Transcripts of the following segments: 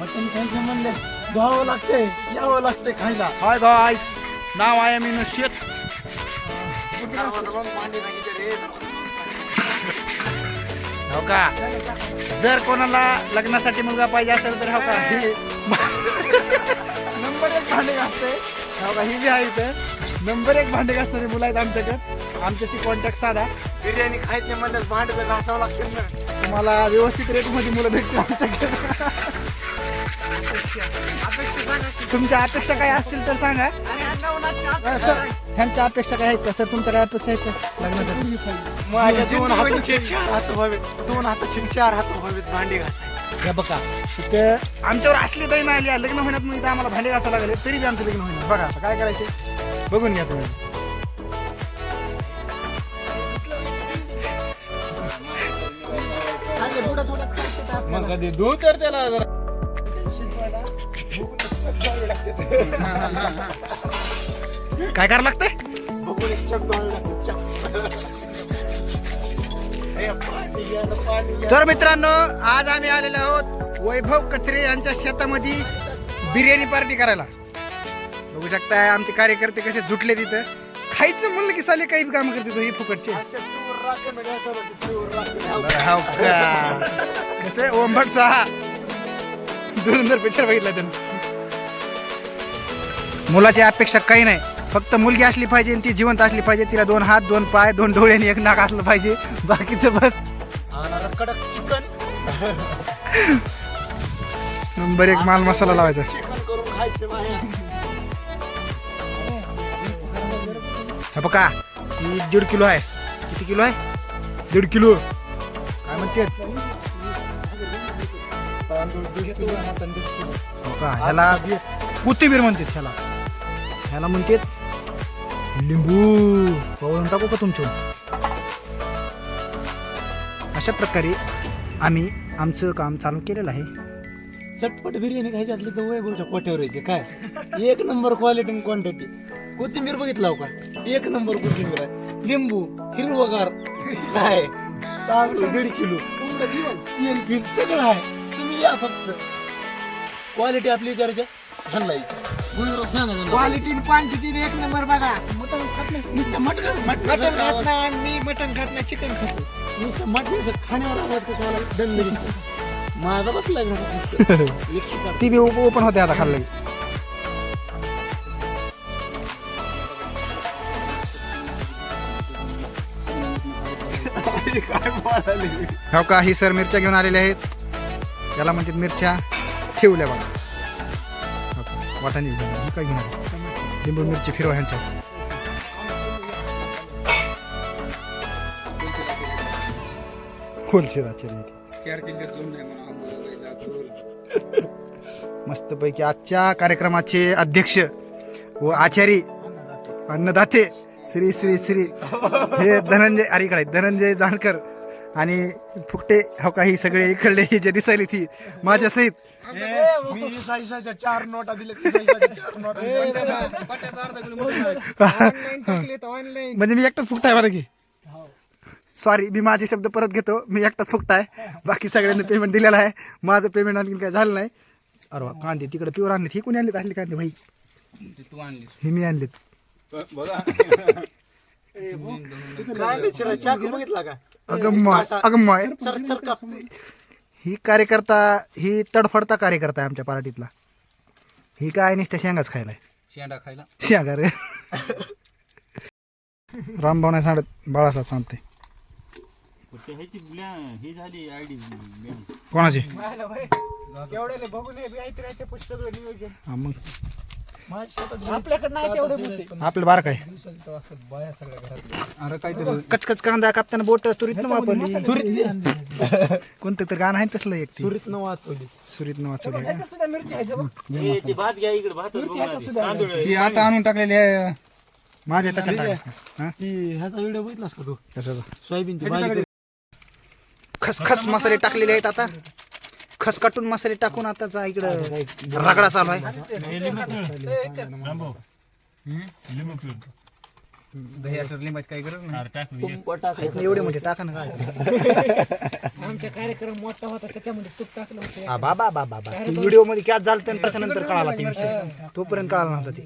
मटण खायचं म्हणलं धुवावं लागतंय यावं लागतंय खायला. हाय गाईस नाव आहे मी शेत हो का? जर कोणाला लग्नासाठी मुलगा पाहिजे असेल तर हो का? ही नंबर एक भांडे घासते. हो का? ही बी आहे इथं. नंबर एक भांडे घासणारी मुलं आहेत आमच्याकडे. आमच्याशी कॉन्टॅक्ट साधा. बिर्याणी खायची म्हणलं भांडे तर घासावं लागतं ना. तुम्हाला व्यवस्थित रेटमध्ये मुलं भेटतील आमच्याकडे. तुमच्या अपेक्षा काय असतील तर सांगा. हा, सर, ह्यांच्या अपेक्षा काय आहेत का? सर तुमच्या काय अपेक्षा आहेत का? माझ्या दोन हाताचे चार हात व्हावेत. दोन हाताचे चार हात व्हावेत भांडे घासायचे हे बघा तिथं आमच्यावर असली दैन आली. आहे. लग्न होण्यात मग इथं आम्हाला भांडे घासायला लागले. तरी बी आमचं लग्न होईल. बघा आता काय करायचे. बघून घ्या तुम्ही. मग कधी धू तर त्याला जरा काय करावं लागतंय? द्यावं लागतं हे. तर मित्रांनो आज आम्ही आलेलो आहोत वैभव कचरे यांच्या शेतामध्ये बिर्याणी पार्टी करायला. बघू शकताय आमचे कार्यकर्ते कसे झुटले तिथं. खायचं म्हणलं की साले काही काम करते ही फुकटचे. का? कसं ओंभट स्वाहा धुरंधर पिक्चर बघितला त्यानं. मुलाची अपेक्षा काही नाही. फक्त मुलगी असली पाहिजे ती जिवंत असली पाहिजे. तिला दोन हात दोन पाय दोन डोळे आणि एक नाक असलं पाहिजे. बाकीचं बस. कडक चिकन. नंबर एक माल मसाला लावायचा. हे बघा ही दीड किलो आहे. किती किलो आहे? दीड किलो. काय म्हणते हो का ह्याला कोथिंबीर म्हणतात ह्याला. ह्याला म्हणतात लिंबू. पवळून टाकू का तुमच्या अशा प्रकारे आम्ही आमचं काम चालू केलेलं आहे. चटपट बिर्याणी खायची असली तर वैभवच्या कोट्यावर यायचे काय? एक नंबर क्वालिटी आणि क्वांटिटी कोथिंबीर बघितला हो का? एक नंबर कोथिंबीर आहे. लिंबू हिरवगार काय? तांदूळ दीड किलो. तीन बिल सगळं आहे. या फक्त. क्वालिटी आपली विचारायच्या घालला क्वालिटी क्वांटिटी एक नंबर बघा. मटन खात नाही. नुसतं मटण मटन खात नाही मी मटन खात नाही चिकन खातो नुसतं मटण खाण्यावर आवाज कसा आला दणदणीत माझा बसला घरात. एकशे ती बी ओपन होते आता खाल्लं की. हो का ही सर मिरच्या घेऊन आलेल्या आहेत? याला म्हणतात मिरच्या ठेवल्या बघा. वाटाणे काय आले लिंबू मिरची फिरवा ह्यांच्या. मस्त पैकी आजच्या कार्यक्रमाचे अध्यक्ष व आचारी अन्नदाते. श्री श्री श्री. हे धनंजय आहेत, धनंजय जानकर. आणि फुकटे हो काही सगळे इकडले हे जे दिसायली ती माझ्या सहित. मी चार नोटा दिल्या म्हणजे मी एकटाच फुकटाय बरं की? सॉरी मी माझे शब्द परत घेतो. मी एकटाच फुकटाय बाकी सगळ्यांनी पेमेंट दिलेलं आहे. माझं पेमेंट आणखी काय झालं नाही. अरे वा, कांदे तिकडे प्युअर आणले ही कोणी आणले असले कांदे भाई? हे मी आणलेत. चिरा चाकू बघितला का? कापते ही कार्यकर्ता ही तडफडता कार्यकर्ता आहे आमच्या पार्टीतला. ही काय नुसत्या शेंगाच खायला शेंडा खायला. शेंगा रे. रामभाऊ नाही सांगत बाळासाहेब सांगते. ह्याची ही झाली आयडी कोणाची? बघून पुस्तक हा मग. आपल्याकडे नाही तेवढे बुद्धी. आपलं बार काय बाया सगळ्या घरात अरे काहीतरी कचकच कांदा कापताना बोट तुरीत न वापरली. तुरीत कोणतं तर गाणं आहे तसलं एक ती तुरीत न वाचवली. सुरीत न वाचवलं. सुद्धा मिरची आहे बघ. भात घ्या इकडे भात मिरची आहे. का सुद्धा? ती आता आणून टाकलेली आहे. माझ्या त्याच्यात टाक. हा? ती ह्याचा व्हिडिओ बघितलास का तू? कशाचं? सोयाबीनची भाजी खसखस मसाले टाकलेले आहेत आता. खस काटून मसाले टाकून आता इकडं रगडा चालू आहे. दही असं लिंबाची काही गरज नाही. टाक तुंब टाकायचं एवढे मोठे टाका ना काय. आमचा कार्यक्रम मोठा होता त्याच्यामध्ये तूप टाकलं होतं. हा, बाबा बाबा बाबा. व्हिडिओमध्ये कॅच झालं तर त्याच्यानंतर कळाला ते विषय तोपर्यंत कळाला नव्हता ते.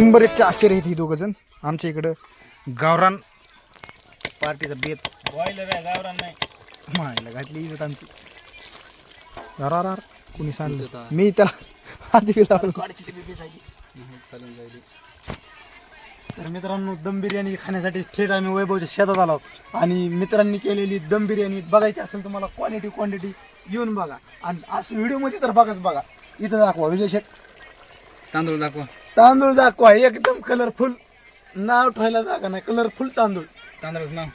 बरेचचे आश्चर्य आहेत ही दोघ जण आमच्या इकडं गावरान पार्टीचा बेत. बॉयलर आहे गावरान नाही. मायला घातली इज्जत आमची. रार कुणी सांगलं मी त्याला आधी तर मित्रांनो दम बिर्याणी खाण्यासाठी थेट आम्ही वैभवच्या शेतात आलो आणि मित्रांनी केलेली दम बिर्याणी बघायची असेल तर मला क्वालिटी क्वांटिटी येऊन बघा. आणि असं व्हिडिओमध्ये तर बघाच बघा. इथं दाखवा विजय शेट तांदूळ दाखवा. तांदूळ दाखवा एकदम कलरफुल नाव ठेवायला जागा नाही कलरफुल तांदूळ. तांदूळ नाव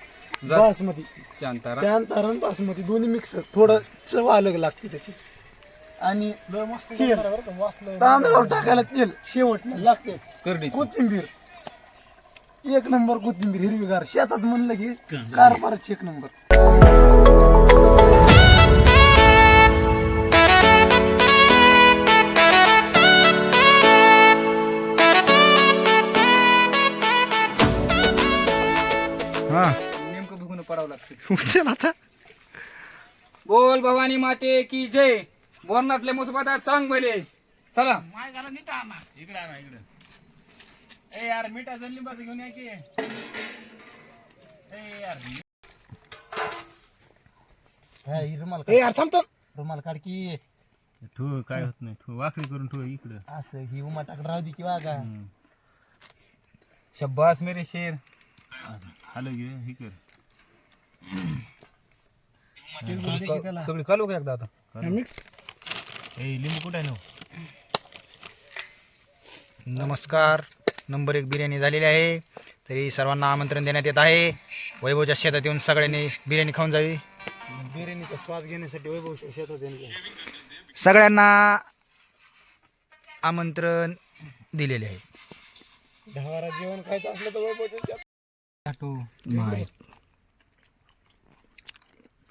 बासमती. शांतारा. शांतारण बासमती दोन्ही मिक्स थोडं चव अलग लागते त्याची. आणि तेल तांदळावर टाकायला तेल शेवटला लागते. करडी. कोथिंबीर. एक नंबर कोथिंबीर हिरवीगार. शेतात म्हणलं की कारभारच एक नंबर. उचल आता बोल भवानी माते की जय. बोरणातले मुसबादा चांग भले चला. इकडे आणा इकडे. ए यार लिंबाचं घेऊन या की. ए यार हाय, रुमाल ए यार थांबतो रुमाल काढ की. ठेव काय होत नाही ठेव वाकडी करून ठेव इकडे. असं ही उमा टाकत राहू दे किंवा का शब्बास मेरे शेर. हॅलो घे हे कर. सगळी कालू का एकदा आता. ए लिंबू कुठे आहे ना? नमस्कार. नंबर एक बिर्याणी झालेली आहे. तरी सर्वांना आमंत्रण देण्यात येत आहे. वैभवच्या शेतात येऊन सगळ्यांनी बिर्याणी खाऊन जावी. बिर्याणीचा स्वाद घेण्यासाठी वैभव शेतात येणं. सगळ्यांना आमंत्रण दिलेले आहे. ढवारा जेवण खायचं असलं तर वैभवच्या शेतात.